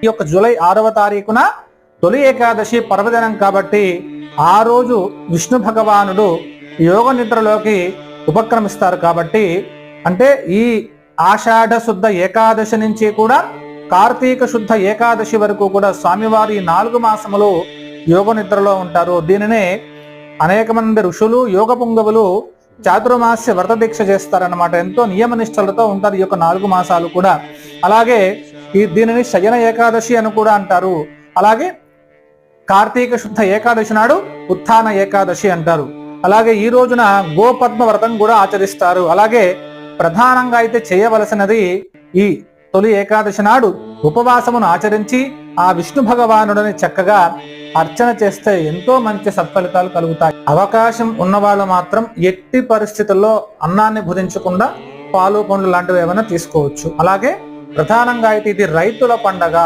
ఈ యొక్క జూలై ఆరవ తారీఖున తొలి ఏకాదశి పర్వదినం కాబట్టి ఆ రోజు విష్ణు భగవానుడు యోగ నిద్రలోకి ఉపక్రమిస్తారు కాబట్టి అంటే ఈ ఆషాఢ శుద్ధ ఏకాదశి నుంచి కూడా కార్తీక శుద్ధ ఏకాదశి వరకు కూడా స్వామివారి నాలుగు మాసములు యోగ నిద్రలో ఉంటారు. దీనినే అనేక మంది ఋషులు యోగ పుంగవులు చాతుర్మాస్య వ్రత దీక్ష చేస్తారన్నమాట. ఎంతో నియమ నిష్టలతో ఉంటారు ఈ యొక్క నాలుగు మాసాలు కూడా. అలాగే ఈ దీనిని శయన ఏకాదశి అని కూడా అంటారు. అలాగే కార్తీక శుద్ధ ఏకాదశి నాడు ఉత్థాన ఏకాదశి అంటారు. అలాగే ఈ రోజున గోపద్మ వ్రతం కూడా ఆచరిస్తారు. అలాగే ప్రధానంగా అయితే చేయవలసినది ఈ తొలి ఏకాదశి నాడు ఉపవాసమును ఆచరించి ఆ విష్ణు భగవానుడిని చక్కగా అర్చన చేస్తే ఎంతో మంచి సత్ఫలితాలు కలుగుతాయి. అవకాశం ఉన్నవాళ్ళు మాత్రం ఎట్టి పరిస్థితుల్లో అన్నాన్ని భుజించకుండా పాలు పండ్లు లాంటివి ఏమైనా తీసుకోవచ్చు. అలాగే ప్రధానంగా అయితే ఇది రైతుల పండగ.